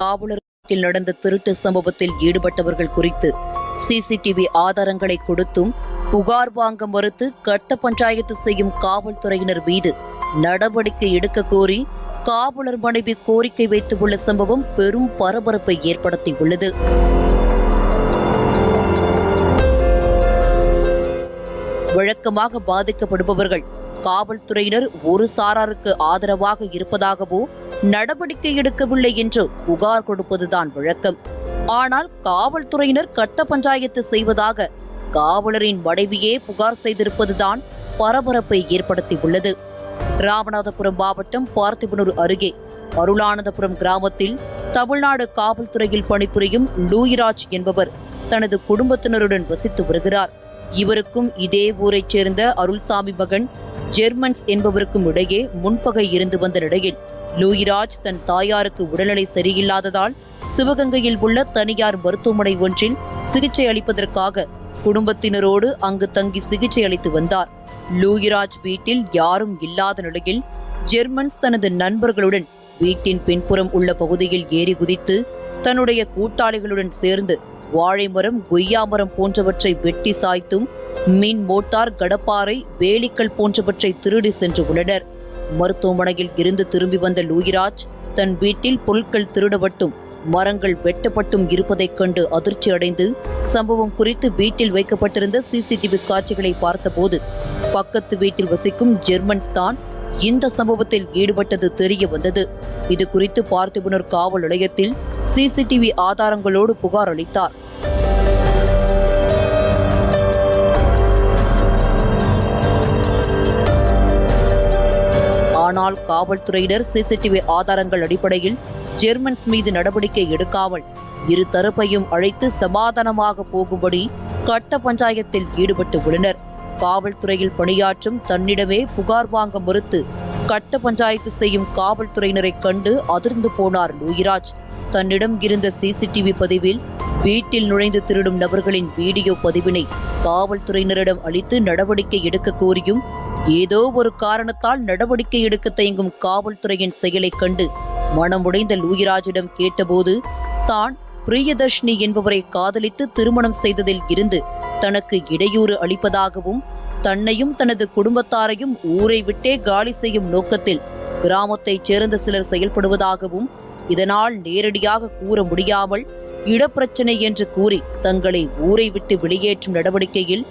காவலர்கள் நடந்த திருட்டு சம்பவத்தில் ஈடுபட்டவர்கள் குறித்து சிசிடிவி ஆதாரங்களை கொடுத்தும் புகார் வாங்க மறுத்து கட்ட பஞ்சாயத்து செய்யும் காவல்துறையினர் மீது நடவடிக்கை எடுக்க கோரி காவலர் மனைவி கோரிக்கை வைத்துள்ள சம்பவம் பெரும் பரபரப்பை ஏற்படுத்தியுள்ளது. வழக்கமாக பாதிக்கப்படுபவர்கள் காவல்துறையினர் ஒரு சாராருக்கு ஆதரவாக இருப்பதாகவோ நடவடிக்கை எடுக்கவில்லை என்று புகார் கொடுப்பதுதான் வழக்கம். ஆனால் காவல்துறையினர் கட்ட பஞ்சாயத்து செய்வதாக காவலரின் மனைவியே புகார் செய்திருப்பதுதான் பரபரப்பை ஏற்படுத்தியுள்ளது. ராமநாதபுரம் மாவட்டம் பார்த்திபனூர் அருகே அருளானந்தபுரம் கிராமத்தில் தமிழ்நாடு காவல்துறையில் பணிபுரியும் லூயிராஜ் என்பவர் தனது குடும்பத்தினருடன் வசித்து வருகிறார். இவருக்கும் இதே ஊரைச் சேர்ந்த அருள்சாமி மகன் ஜெர்மன்ஸ் என்பவருக்கும் இடையே முன்பகை இருந்து வந்த நிலையில் லூயிராஜ் தன் தாயாருக்கு உடல்நிலை சரியில்லாததால் சிவகங்கையில் உள்ள தனியார் மருத்துவமனை ஒன்றில் சிகிச்சை அளிப்பதற்காக குடும்பத்தினரோடு அங்கு தங்கி சிகிச்சை அளித்து வந்தார். லூயிராஜ் வீட்டில் யாரும் இல்லாத நிலையில் ஜெர்மன்ஸ் தனது நண்பர்களுடன் வீட்டின் பின்புறம் உள்ள பகுதியில் ஏறி குதித்து தன்னுடைய கூட்டாளிகளுடன் சேர்ந்து வாழைமரம் கொய்யாமரம் போன்றவற்றை வெட்டி சாய்த்தும் மின் மோட்டார் கடப்பாறை வேலிக்கல் போன்றவற்றை திருடி சென்று உள்ளனர். மருத்துவமனையில் இருந்து திரும்பி வந்த லூயிராஜ் தன் வீட்டில் பொருட்கள் திருடப்பட்டும் மரங்கள் வெட்டப்பட்டும் இருப்பதைக் கண்டு அதிர்ச்சி அடைந்து சம்பவம் குறித்து வீட்டில் வைக்கப்பட்டிருந்த சிசிடிவி காட்சிகளை பார்த்தபோது பக்கத்து வீட்டில் வசிக்கும் ஜெர்மன்ஸ் தான் இந்த சம்பவத்தில் ஈடுபட்டது தெரிய வந்தது. இது குறித்து பார்த்திபுனர் காவல் நிலையத்தில் சிசிடிவி ஆதாரங்களோடு புகார் அளித்தார். ஆனால் காவல்துறையினர் சிசிடிவி ஆதாரங்கள் அடிப்படையில் ஜெர்மன்ஸ் மீது நடவடிக்கை எடுக்காமல் இரு தரப்பையும் அழைத்து சமாதானமாக போகும்படி கட்ட பஞ்சாயத்தில் ஈடுபட்டு உள்ளனர். காவல்துறையில் பணியாற்றும் தன்னிடமே புகார் வாங்க மறுத்து கட்ட பஞ்சாயத்து செய்யும் காவல்துறையினரை கண்டு அதிர்ந்து போனார் லூயிராஜ். தன்னிடம் இருந்த சிசிடிவி பதிவில் வீட்டில் நுழைந்து திருடும் நபர்களின் வீடியோ பதிவினை காவல்துறையினரிடம் அளித்து நடவடிக்கை எடுக்க கோரியும் ஏதோ ஒரு காரணத்தால் நடவடிக்கை எடுக்க தயங்கும் காவல்துறையின் செயலைக் கண்டு மனமுடைந்த லூயிராஜிடம் கேட்டபோது தான் பிரியதர்ஷினி என்பவரை காதலித்து திருமணம் செய்ததில் இருந்து தனக்கு இடையூறு அளிப்பதாகவும் தன்னையும் தனது குடும்பத்தாரையும் ஊரை விட்டே காலி செய்யும் நோக்கத்தில் கிராமத்தைச் சேர்ந்த சிலர் செயல்படுவதாகவும் இதனால் நேரடியாக கூற முடியாமல் இடப்பிரச்சனை என்று கூறி தங்களை ஊரை விட்டு வெளியேற்றும் நடவடிக்கையில்